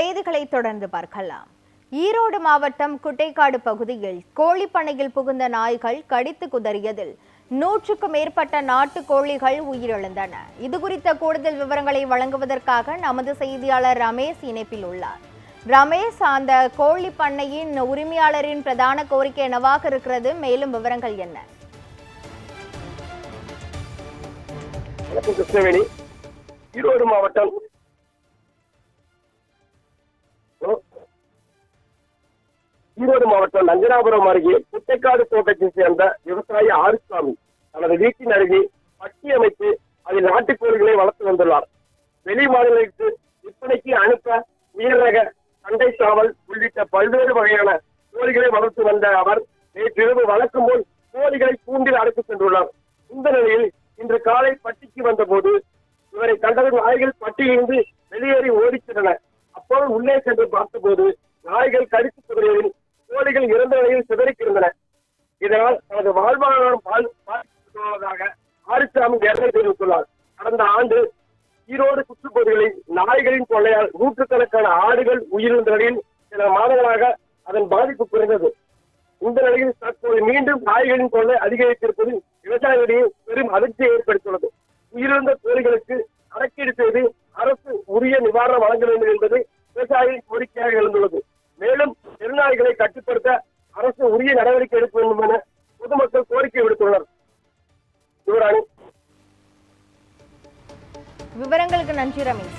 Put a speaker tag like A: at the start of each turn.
A: செய்திகளை தொடர்ந்து பார்க்கலாம். ஈரோடு மாவட்டம் குட்டைக்காடு பகுதியில் கோழிப்பனையில் புகுந்த நாய்கள் கடித்து குதறியதில் நூற்றுக்கும் மேற்பட்ட நாட்டு கோழிகள் உயிரிழந்தன. இது குறித்த கூடுதல் விவரங்களை வழங்குவதற்காக நமது செய்தியாளர் ரமேஷ் இணைப்பில் உள்ளார். ரமேஷ் அந்த கோழி பண்ணையின் உரிமையாளரின் பிரதான கோரிக்கை என்னவாக இருக்கிறது? மேலும் விவரங்கள் என்ன?
B: கிருஷ்ணவேணி. ஈரோடு மாவட்டம் ஈரோடு மாவட்டம் நஞ்சனாபுரம் அருகே குட்டைக்காடு தோட்டத்தை சேர்ந்த விவசாயி ஆறுசாமி தனது வீட்டின் அருகே பட்டி அமைத்து அதில் நாட்டுக்கோழிகளை வளர்த்து வந்துள்ளார். வெளி மாநிலங்களுக்கு விற்பனைக்கு அனுப்ப உயர் ரக சண்டை சாவல் உள்ளிட்ட பல்வேறு வகையான கோழிகளை வளர்த்து வந்த அவர் நேற்றிரவு வளர்க்கும் போல் கோழிகளை கூண்டில் அடைத்து சென்றுள்ளார். இந்த நிலையில் இன்று காலை பட்டிக்கு வந்தபோது இவரை கண்டதும் நாய்கள் பட்டியிலிருந்து வெளியேறி ஓடிச் சென்றன. அப்போது உள்ளே சென்று பார்த்தபோது நாய்கள் கடித்து குதிரையில் கோழிகள் இறந்த நிலையில் சிதறிக்கிருந்தன இதனால் தனது வாழ்வாதாரம் பாதிக்கப்பட்டுள்ளதாக ஆரிசாமி வேதனை தெரிவித்துள்ளார். கடந்த ஆண்டு ஈரோடு சுற்றுப்பகுதிகளில் நாய்களின் தொல்லையால் நூற்றுக்கணக்கான ஆடுகள் உயிரிழந்த நிலையில் சில மாதங்களாக அதன் பாதிப்பு குறைந்தது. இந்த நிலையில் தற்போது மீண்டும் நாய்களின் தொல்லை அதிகரித்திருப்பது விவசாயிகளிடையே பெரும் அதிர்ச்சியை ஏற்படுத்தியுள்ளது. உயிரிழந்த கோழிகளுக்கு கணக்கீடு செய்து அரசு உரிய நிவாரணம் வழங்க வேண்டும் என்பது விவசாயிகளின் கோரிக்கையாக எழுந்துள்ளது. மேலும் விவசாயிகளை கட்டுப்படுத்த அரசு உரிய நடவடிக்கை எடுக்க வேண்டும் என பொதுமக்கள் கோரிக்கை விடுத்துள்ளனர்.
A: விவரங்களுக்கு நன்றி ரமேஷ்.